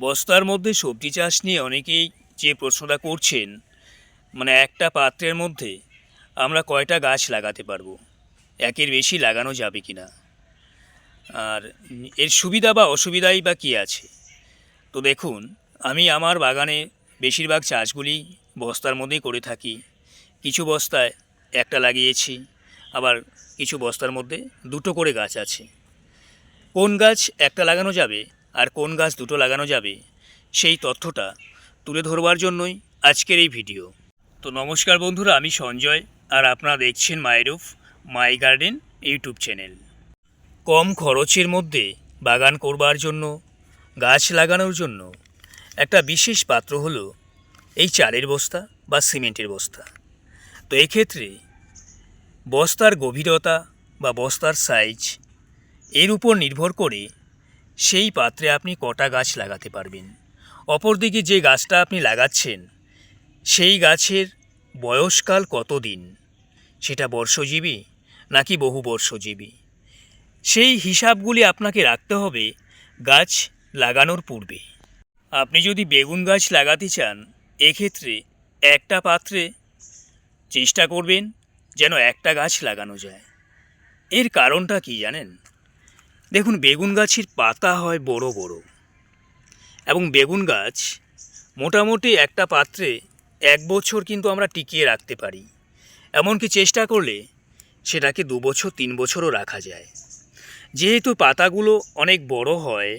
বস্তার মধ্যে সবজি চাষ নিয়ে অনেকেই যে প্রশ্নটা করছেন মানে একটা পাত্রের মধ্যে আমরা কয়টা গাছ লাগাতে পারব? একের বেশি লাগানো যাবে কি না আর এর সুবিধা বা অসুবিধাই বা কী আছে? তো দেখুন, আমি আমার বাগানে বেশিরভাগ চাষগুলি বস্তার মধ্যেই করে থাকি। কিছু বস্তায় একটা লাগিয়েছি, আবার কিছু বস্তার মধ্যে দুটো করে গাছ আছে। কোন গাছ একটা লাগানো যাবে? আর কোন গাছ দুটো লাগানো যাবে, সেই তথ্যটা তুলে ধরবার জন্যই আজকের এই ভিডিও। তো নমস্কার বন্ধুরা, আমি সঞ্জয়, আর আপনারা দেখছেন my roof, my garden YouTube channel. কম খরচের মধ্যে বাগান করবার জন্য, গাছ লাগানোর জন্য একটা বিশেষ পাত্র হলো এই চালের বস্তা বা সিমেন্টের বস্তা। তো এক্ষেত্রে বস্তার গভীরতা বা বস্তার সাইজ এর উপর নির্ভর করে সেই পাত্রে আপনি কটা গাছ লাগাতে পারবেন। অপরদিকে যে গাছটা আপনি লাগাচ্ছেন, সেই গাছের বয়সকাল কতদিন? সেটা বর্ষজীবী নাকি বহু বর্ষজীবী? সেই হিসাবগুলি আপনাকে রাখতে হবে গাছ লাগানোর পূর্বে। আপনি যদি বেগুন গাছ লাগাতে চান, এক্ষেত্রে একটা পাত্রে চেষ্টা করবেন যেন একটা গাছ লাগানো যায়। এর কারণটা কি জানেন? দেখুন, বেগুন গাছের পাতা হয় বড় বড় এবং বেগুন গাছ মোটামুটি একটা পাত্রে এক বছর কিন্তু আমরা টিকিয়ে রাখতে পারি। এমনকি চেষ্টা করলে সেটাকে দু বছর, তিন বছরও রাখা যায়। যেহেতু পাতাগুলো অনেক বড় হয়,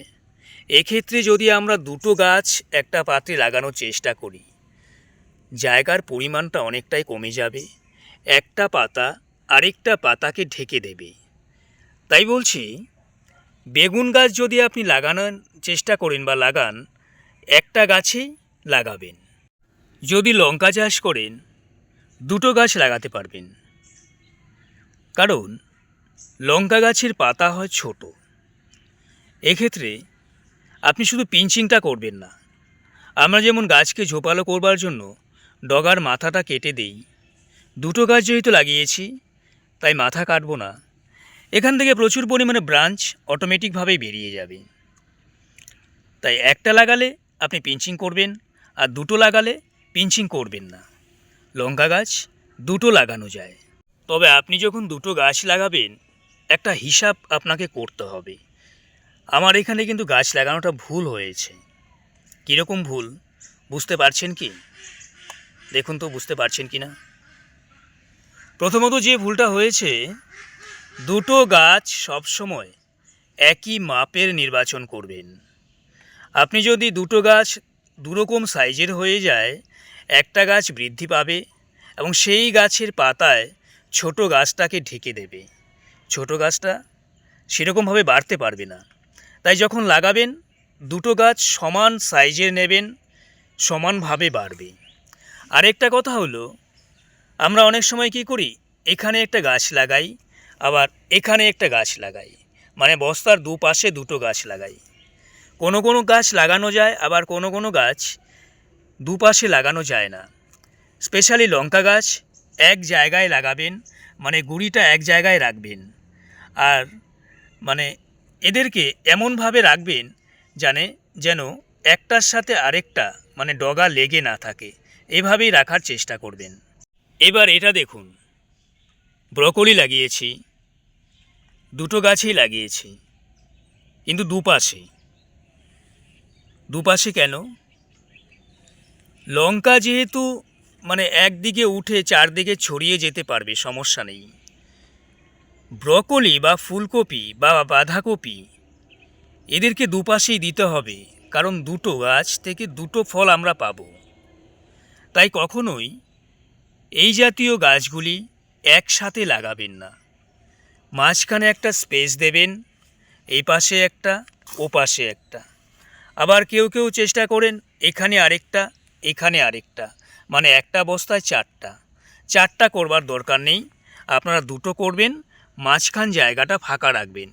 এক্ষেত্রে যদি আমরা দুটো গাছ একটা পাত্রে লাগানোর চেষ্টা করি, জায়গার পরিমাণটা অনেকটাই কমে যাবে, একটা পাতা আরেকটা পাতাকে ঢেকে দেবে। তাই বলছি বেগুন গাছ যদি আপনি লাগানোর চেষ্টা করেন বা লাগান, একটা গাছেই লাগাবেন। যদি লঙ্কা চাষ করেন, দুটো গাছ লাগাতে পারবেন। কারণ, লঙ্কা গাছের পাতা হয় ছোট। এক্ষেত্রে আপনি শুধু পিঞ্চিংটা করবেন না। আমরা যেমন গাছকে ঝোপালো করবার জন্য ডগার মাথাটা কেটে দেই, দুটো গাছ যেহেতু লাগিয়েছি, তাই মাথা কাটবো না। এখান থেকে প্রচুর পরিমাণে ব্রাঞ্চ অটোমেটিকভাবেই বেরিয়ে যাবে। তাই একটা লাগালে আপনি পিঞ্চিং করবেন, আর দুটো লাগালে পিঞ্চিং করবেন না। লঙ্কা গাছ দুটো লাগানো যায়। তবে আপনি যখন দুটো গাছ লাগাবেন, একটা হিসাব আপনাকে করতে হবে। আমার এখানে কিন্তু গাছ লাগানোটা ভুল হয়েছে। কীরকম ভুল, বুঝতে পারছেন কি? দেখুন তো, বুঝতে পারছেন কি না? প্রথমত যে ভুলটা হয়েছে দুটো গাছ সবসময় একই মাপের নির্বাচন করবেন। আপনি যদি দুটো গাছ দুরকম সাইজের হয়ে যায়, একটা গাছ বৃদ্ধি পাবে এবং সেই গাছের পাতায় ছোট গাছটাকে ঢেকে দেবে। ছোট গাছটা সেরকমভাবে বাড়তে পারবে না। তাই যখন লাগাবেন, দুটো গাছ সমান সাইজের নেবেন, সমানভাবে বাড়বে। আরেকটা কথা হলো, আমরা অনেক সময় কি করি? এখানে একটা গাছ লাগাই আবার এখানে একটা গাছ লাগাই। মানে বস্তার দুপাশে দুটো গাছ লাগাই। কোনো কোনো গাছ লাগানো যায়, আবার কোনো কোনো গাছ দুপাশে লাগানো যায় না। স্পেশালি লঙ্কা গাছ এক জায়গায় লাগাবেন মানে গুঁড়িটা এক জায়গায় রাখবেন। আর মানে এদেরকে এমনভাবে রাখবেন জানে যেন একটার সাথে আরেকটা মানে ডগা লেগে না থাকে। এভাবেই রাখার চেষ্টা করবেন। এবার এটা দেখুন। ব্রকলি লাগিয়েছি। দুটো গাছই লাগিয়েছি, কিন্তু দুপাশে দুপাশে কেন? লঙ্কা যেহেতু মানে একদিকে উঠে চারদিকে ছড়িয়ে যেতে পারবে, সমস্যা নেই। ব্রকলি বা ফুলকপি বা বাঁধাকপি এদেরকে দুপাশেই দিতে হবে, কারণ দুটো গাছ থেকে দুটো ফল আমরা পাবো। তাই কখনোই এই জাতীয় গাছগুলি একসাথে লাগাবেন না। মাঝখানে একটা স্পেস দেবেন, এই পাশে একটা, ও পাশে একটা। আবার কেউ কেউ চেষ্টা করেন এখানে আরেকটা এখানে আরেকটা মানে একটা বস্তায় চারটা। চারটা করবার দরকার নেই, আপনারা দুটো করবেন, মাঝখান জায়গাটা ফাঁকা রাখবেন।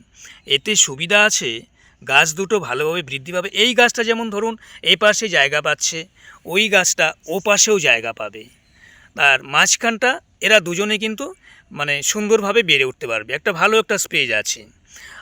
এতে সুবিধা আছে, গাছ দুটো ভালোভাবে বৃদ্ধি পাবে। এই গাছটা যেমন ধরুন এই পাশে জায়গা পাচ্ছে, ওই গাছটা ও পাশেও জায়গা পাবে। আর মাঝখানটা, এরা দুজনে কিন্তু মানে সুন্দরভাবে বেড়ে উঠতে পারবে। একটা ভালো একটা স্পেজ আছে।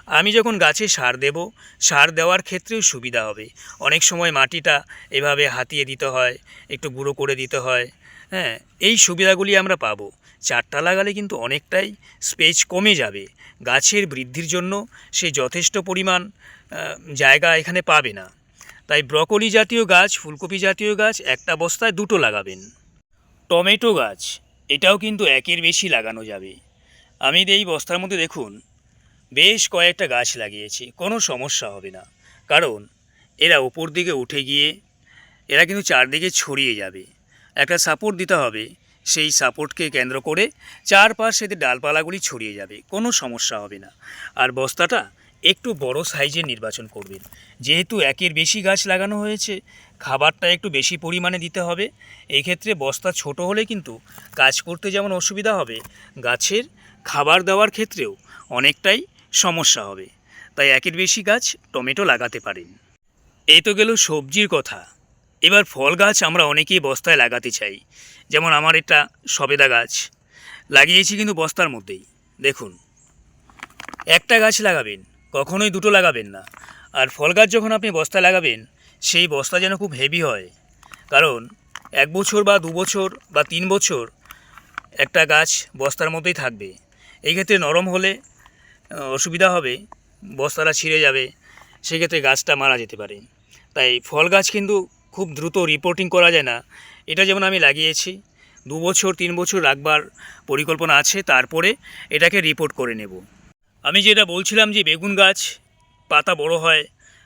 আমি যখন গাছে সার দেব, সার দেওয়ার ক্ষেত্রেও সুবিধা হবে। অনেক সময় মাটিটা এভাবে হাতিয়ে দিতে হয়, একটু গুঁড়ো করে দিতে হয়। হ্যাঁ এই সুবিধাগুলি আমরা পাবো। চারটা লাগালে কিন্তু অনেকটাই স্পেস কমে যাবে। গাছের বৃদ্ধির জন্য সে যথেষ্ট পরিমাণ জায়গা এখানে পাবে না। তাই ব্রকলি জাতীয় গাছ, ফুলকপি জাতীয় গাছ একটা বস্তায় দুটো লাগাবেন। টমেটো গাছ। এটাও কিন্তু একের বেশি লাগানো যাবে। আমি এই বস্তার মধ্যে দেখুন, বেশ কয়েকটা গাছ লাগিয়েছি, কোনো সমস্যা হবে না। কারণ, এরা ওপর দিকে উঠে গিয়ে, এরা কিন্তু চারদিকে ছড়িয়ে যাবে। একটা সাপোর্ট দিতে হবে, সেই সাপোর্টকে কেন্দ্র করে চারপাশ এতে ডালপালাগুলি ছড়িয়ে যাবে, কোনো সমস্যা হবে না। আর বস্তাটা একটু বড় সাইজের নির্বাচন করবেন। যেহেতু একের বেশি গাছ লাগানো হয়েছে খাবারটা একটু বেশি পরিমাণে দিতে হবে। এই ক্ষেত্রে বস্তা ছোট হলে কিন্তু কাজ করতে যেমন অসুবিধা হবে, গাছের খাবার দেওয়ার ক্ষেত্রেও অনেকটাই সমস্যা হবে। তাই একের বেশি গাছ টমেটো লাগাতে পারেন। এই তো গেল সবজির কথা। এবার ফল গাছ আমরা অনেকেই বস্তায় লাগাতে চাই। যেমন আমার এটা সবেদা গাছ। লাগিয়েছি কিন্তু বস্তার মধ্যেই। দেখুন। একটা গাছ লাগাবেন, কখনোই দুটো লাগাবেন না। আর ফল গাছ যখন আপনি বস্তায় লাগাবেন সেই বস্তা যেন খুব হেভি হয়। কারণ এক বছর বা দু বছর বা তিন বছর একটা গাছ বস্তার মধ্যেই থাকবে। এই ক্ষেত্রে নরম হলে অসুবিধা হবে, বস্তাটা ছিঁড়ে যাবে, সেক্ষেত্রে গাছটা মারা যেতে পারে। তাই ফল গাছ কিন্তু খুব দ্রুত রিপোর্টিং করা যায় না। এটা যেমন আমি লাগিয়েছি, দু বছর, তিন বছর রাখবার পরিকল্পনা আছে, তারপরে এটাকে রিপোর্ট করে নেব। আমি যেটা বলছিলাম যে বেগুন গাছ পাতা বড় হয়,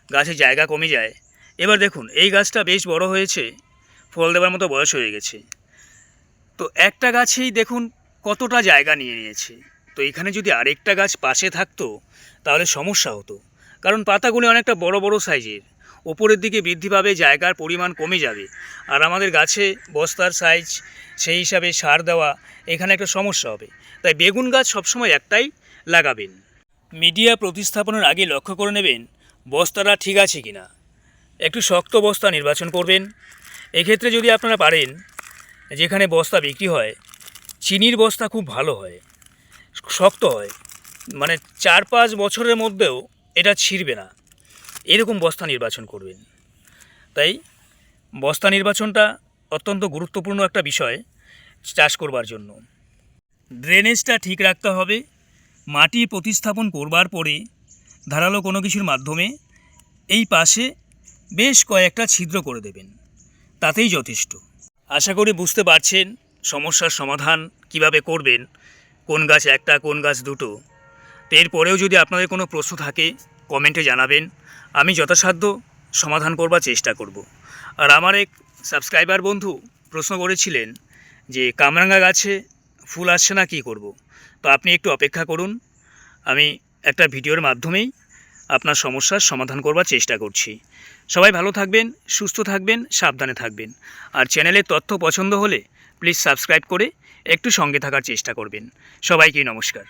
গাছে জায়গা কমে যায় এবার দেখুন, এই গাছটা বেশ বড় হয়েছে, ফল দেওয়ার মতো বয়স হয়ে গেছে। তো একটা গাছেই দেখুন কতটা জায়গা নিয়ে নিয়েছে। তো এখানে যদি আরেকটা গাছ পাশে থাকতো, তাহলে সমস্যা হতো। কারণ পাতাগুলি অনেকটা বড় বড় সাইজের। ওপরের দিকে বৃদ্ধি পাবে, জায়গার পরিমাণ কমে যাবে। আর আমাদের গাছে বস্তার সাইজ, সেই হিসাবে সার দেওয়া, এখানে একটা সমস্যা হবে। তাই বেগুন গাছ সবসময় একটাই লাগাবেন। মিডিয়া প্রতিস্থাপনের আগে লক্ষ্য করে নেবেন, বস্তাটা ঠিক আছে কি না একটু শক্ত বস্তা নির্বাচন করবেন। এক্ষেত্রে যদি আপনারা পারেন, যেখানে বস্তা বিক্রি হয়, চিনির বস্তা খুব ভালো হয়, শক্ত হয়। মানে চার পাঁচ বছরের মধ্যেও এটা ছিঁড়বে না। এরকম বস্তা নির্বাচন করবেন। তাই বস্তা নির্বাচনটা অত্যন্ত গুরুত্বপূর্ণ একটা বিষয় চাষ করবার জন্য। ড্রেনেজটা ঠিক রাখতে হবে। মাটি প্রতিস্থাপন করবার পরে ধারালো কোনো কিছুর মাধ্যমে এই পাশে বেশ কয়েকটা ছিদ্র করে দেবেন। তাতেই যথেষ্ট। আশা করি বুঝতে পারছেন সমস্যার সমাধান কীভাবে করবেন, কোন গাছ একটা, কোন গাছ দুটো। তো এরপরেও যদি আপনাদের কোনো প্রশ্ন থাকে, কমেন্টে জানাবেন। আমি যথাসাধ্য সমাধান করবার চেষ্টা করব। আর আমার এক সাবস্ক্রাইবার বন্ধু প্রশ্ন করেছিলেন যে, কামরাঙ্গা গাছে ফুল আসছে না, কী করব। তো আপনি একটু অপেক্ষা করুন। আমি একটা ভিডিওর মাধ্যমেই আপনার সমস্যার সমাধান করবার চেষ্টা করছি। সবাই ভালো থাকবেন, সুস্থ থাকবেন, সাবধানে থাকবেন। আর চ্যানেলের তথ্য পছন্দ হলে প্লিজ সাবস্ক্রাইব করে একটু সঙ্গে থাকার চেষ্টা করবেন। সবাইকে নমস্কার।